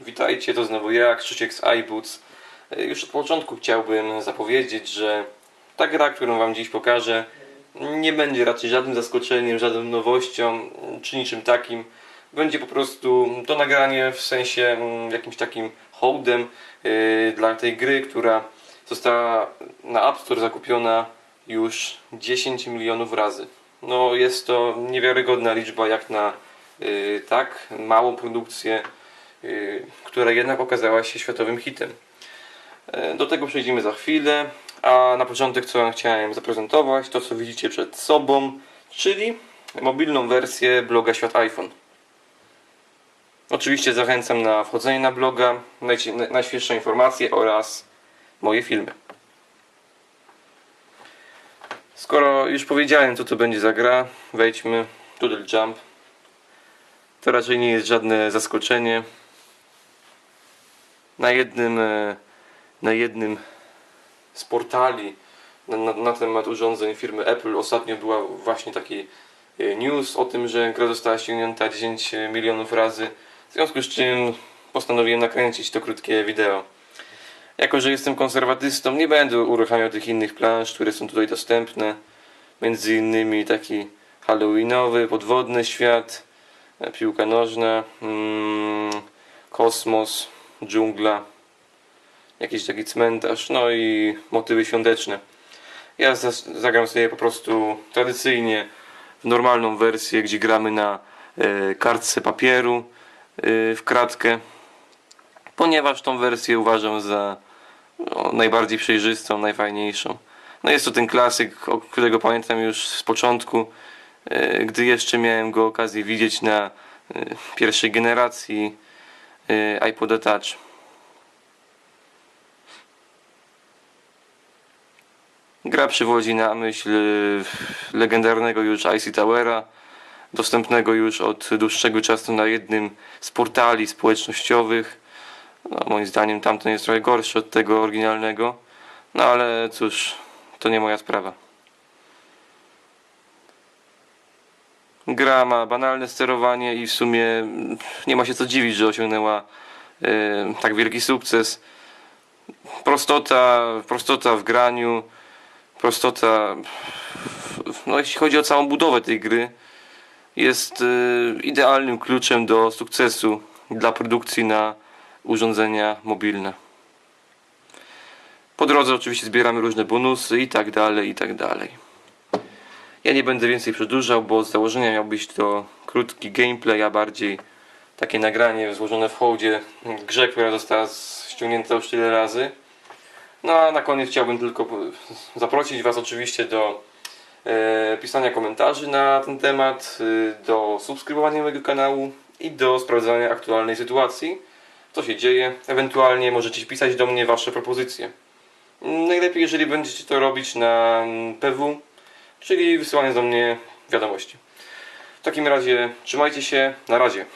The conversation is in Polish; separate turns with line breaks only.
Witajcie, to znowu ja, Krzysiek z iBoots. E, Już od początku chciałbym zapowiedzieć, że ta gra, którą Wam dziś pokażę, nie będzie raczej żadnym zaskoczeniem, żadną nowością, czy niczym takim. Będzie po prostu to nagranie w sensie mm, jakimś takim hołdem e, dla tej gry, która została na App Store zakupiona już 10 milionów razy. No jest to niewiarygodna liczba jak na y, tak małą produkcję, która jednak okazała się światowym hitem. E, Do tego przejdziemy za chwilę, a na początek co chciałem zaprezentować, to co widzicie przed sobą, czyli mobilną wersję bloga Świat iPhone. Oczywiście zachęcam na wchodzenie na bloga, najświeższe informacje oraz moje filmy. Skoro już powiedziałem co to będzie za gra, wejdźmy Doodle Jump. To raczej nie jest żadne zaskoczenie. Na jednym, e, na jednym z portali na, na, na temat urządzeń firmy Apple ostatnio była właśnie taki e, news o tym, że gra została ściągnięta 10 milionów razy. W związku z czym postanowiłem nakręcić to krótkie wideo. Jako, że jestem konserwatystą, nie będę uruchamiał tych innych plansz, które są tutaj dostępne. Między innymi taki halloweenowy, podwodny świat, e, piłka nożna, mm, kosmos, dżungla, jakiś taki cmentarz, no i motywy świąteczne. Ja zagram sobie po prostu tradycyjnie w normalną wersję, gdzie gramy na e, kartce papieru e, w kratkę, ponieważ tą wersję uważam za no, najbardziej przejrzystą, najfajniejszą. No jest to ten klasyk, którego pamiętam już z początku, e, gdy jeszcze miałem go okazję widzieć na pierwszej generacji e, iPoda Touch. Gra przywodzi na myśl e, legendarnego już IC Towera, dostępnego już od dłuższego czasu na jednym z portali społecznościowych. No, moim zdaniem tamten jest trochę gorszy od tego oryginalnego. No ale cóż, to nie moja sprawa. Gra ma banalne sterowanie i w sumie nie ma się co dziwić, że osiągnęła e, tak wielki sukces. Prostota, prostota w graniu, prostota, no jeśli chodzi o całą budowę tej gry, jest e, idealnym kluczem do sukcesu dla produkcji na urządzenia mobilne. Po drodze oczywiście zbieramy różne bonusy i tak dalej, i tak dalej. Ja nie będę więcej przedłużał, bo z założenia miał być to krótki gameplay, a bardziej takie nagranie złożone w hołdzie grze, która została ściągnięta już tyle razy. No a na koniec chciałbym tylko zaprosić Was oczywiście do e, pisania komentarzy na ten temat, e, do subskrybowania mojego kanału i do sprawdzania aktualnej sytuacji, co się dzieje. Ewentualnie możecie pisać do mnie Wasze propozycje. Najlepiej, jeżeli będziecie to robić na PW, czyli wysyłanie do mnie wiadomości. W takim razie trzymajcie się, na razie.